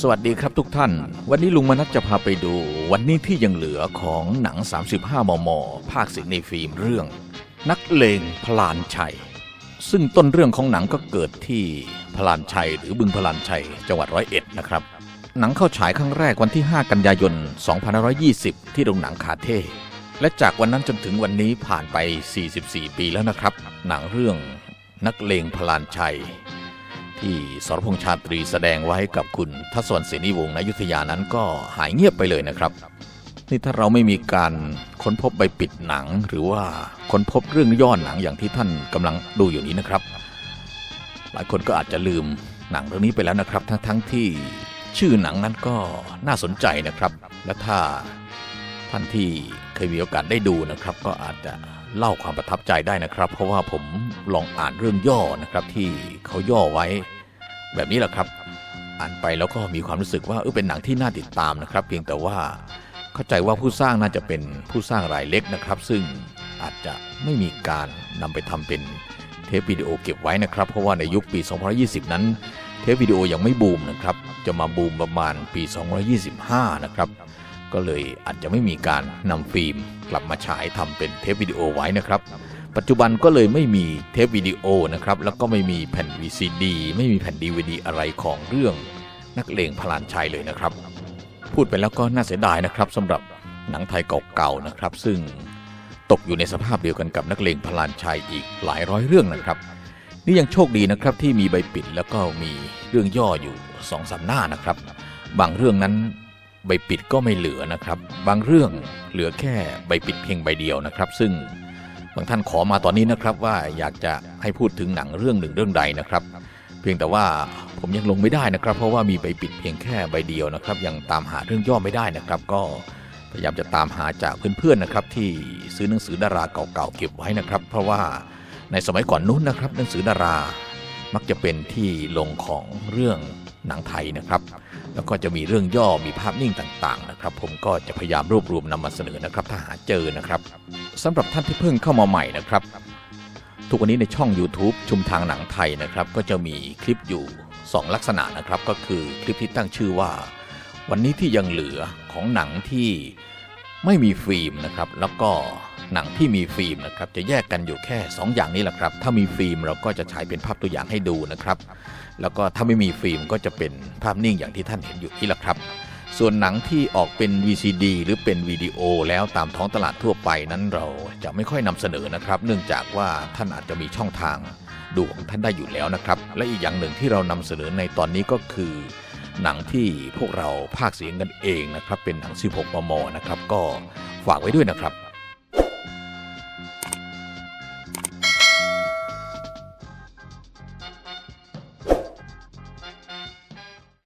สวัสดีครับทุกท่าน วันนี้ลุงมนัสจะพาไปดู วันนี้ที่ยังเหลือของหนัง 35 มม ภาคสิงในฟิล์มเรื่อง นักเลงพลานชัย ซึ่งต้นเรื่องของหนังก็เกิดที่พลานชัย หรือบึงพลานชัย จังหวัดร้อยเอ็ดนะครับ หนังเข้าฉายครั้งแรกวันที่ 5 กันยายน 2520 ที่โรงหนังคาเท่และจากวันนั้นจนถึงวันนี้ผ่านไป 44 ปีแล้วนะครับ หนังเรื่องนักเลงพลานชัย ที่สรพงษ์ชาตรีแสดงไว้กับคุณทัศวรรณศรีนิวงศ์ณอยุธยานั้นก็หายเงียบไปเลยนะครับ นี่ถ้าเราไม่มีการค้นพบใบปิดหนัง หรือว่าค้นพบเรื่องย่อหนังอย่างที่ท่านกำลังดูอยู่นี้นะครับ หลายคนก็อาจจะลืมหนังเรื่องนี้ไปแล้วนะครับ ทั้งทั้งที่ชื่อหนังนั้นก็น่าสนใจนะครับ และถ้าท่านที่เคยมีโอกาสได้ดูนะครับ ก็อาจจะ เล่าความประทับใจได้นะครับ เพราะว่าผมลองอ่านเรื่องย่อนะครับ ที่เขาย่อไว้ แบบนี้แหละครับ อ่านไปแล้วก็มีความรู้สึกว่าเออเป็นหนังที่น่าติดตามนะครับ เพียงแต่ว่าเข้าใจว่าผู้สร้างน่าจะเป็นผู้สร้างรายเล็กนะครับ ซึ่งอาจจะไม่มีการนำไปทำเป็นเทปวิดีโอเก็บไว้นะครับ เพราะว่าในยุคปี 2020 นั้น เทปวิดีโอยังไม่บูมนะครับ จะมาบูมประมาณปี 2025 นะครับ ก็เลยอาจจะไม่มีการนำฟิล์มกลับมาฉายทำเป็นเทปวิดีโอไว้นะครับ ปัจจุบันก็เลยไม่มีเทปวิดีโอนะครับ แล้วก็ไม่มีแผ่น VCD ไม่มีแผ่น DVD อะไรของเรื่องนักเลงพลานชัยเลยนะครับ พูดไปแล้วก็น่าเสียดายนะครับสำหรับหนังไทยเก่าๆนะครับ ซึ่งตกอยู่ในสภาพเดียวกันกับนักเลงพลานชัยอีกหลายร้อยเรื่องนะครับ นี่ยังโชคดีนะครับที่มีใบปิดแล้วก็มีเรื่องย่ออยู่สองสามหน้านะครับ บางเรื่องนั้น ใบปิดก็ไม่เหลือนะครับ บางเรื่องเหลือแค่ใบปิดเพียงใบเดียวนะครับ ซึ่งบางท่านขอมาตอนนี้นะครับว่าอยากจะให้พูดถึงหนังเรื่องหนึ่งเรื่องใดนะครับ เพียงแต่ว่าผมยังลงไม่ได้นะครับ เพราะว่ามีใบปิดเพียงแค่ใบเดียวนะครับ ยังตามหาเรื่องย่อไม่ได้นะครับ ก็พยายามจะตามหาจากเพื่อนๆนะครับ ที่ซื้อหนังสือดาราเก่าๆเก็บไว้นะครับ เพราะว่าในสมัยก่อนนู้นนะครับ หนังสือดารามักจะเป็นที่ลงของเรื่อง หนังไทยนะครับ แล้วก็จะมีเรื่องย่อมีภาพนิ่งต่างๆนะครับ ผมก็จะพยายามรวบรวมนำมาเสนอนะครับ ถ้าหาเจอนะครับสำหรับท่านที่เพิ่งเข้ามาใหม่นะครับ ทุกวันนี้ในช่อง YouTube ชุมทางหนังไทยนะครับ ก็จะมีคลิปอยู่ 2 ลักษณะนะครับ ก็คือคลิปที่ตั้งชื่อว่า วันนี้ที่ยังเหลือของหนังที่ ไม่มีฟิล์มนะครับ แล้วก็หนังที่มีฟิล์มนะครับ จะแยกกันอยู่แค่ 2 อย่างนี้แหละครับ ถ้ามีฟิล์มเราก็จะฉายเป็นภาพตัวอย่างให้ดูนะครับ แล้วก็ถ้าไม่มีฟิล์มก็จะเป็นภาพนิ่งอย่างที่ท่านเห็นอยู่นี่แหละครับ ส่วนหนังที่ออกเป็น VCD หรือเป็นวิดีโอแล้วตามท้องตลาดทั่วไปนั้นเราจะไม่ค่อยนำเสนอนะครับ เนื่องจากว่าท่านอาจจะมีช่องทางดูของท่านได้อยู่แล้วนะครับ และอีกอย่างหนึ่งที่เรานำเสนอในตอนนี้ก็คือ หนังที่พวกเราภาคเสียงกันเองนะครับ เป็นหนัง 16 มม นะครับ ก็ฝากไว้ด้วยนะครับ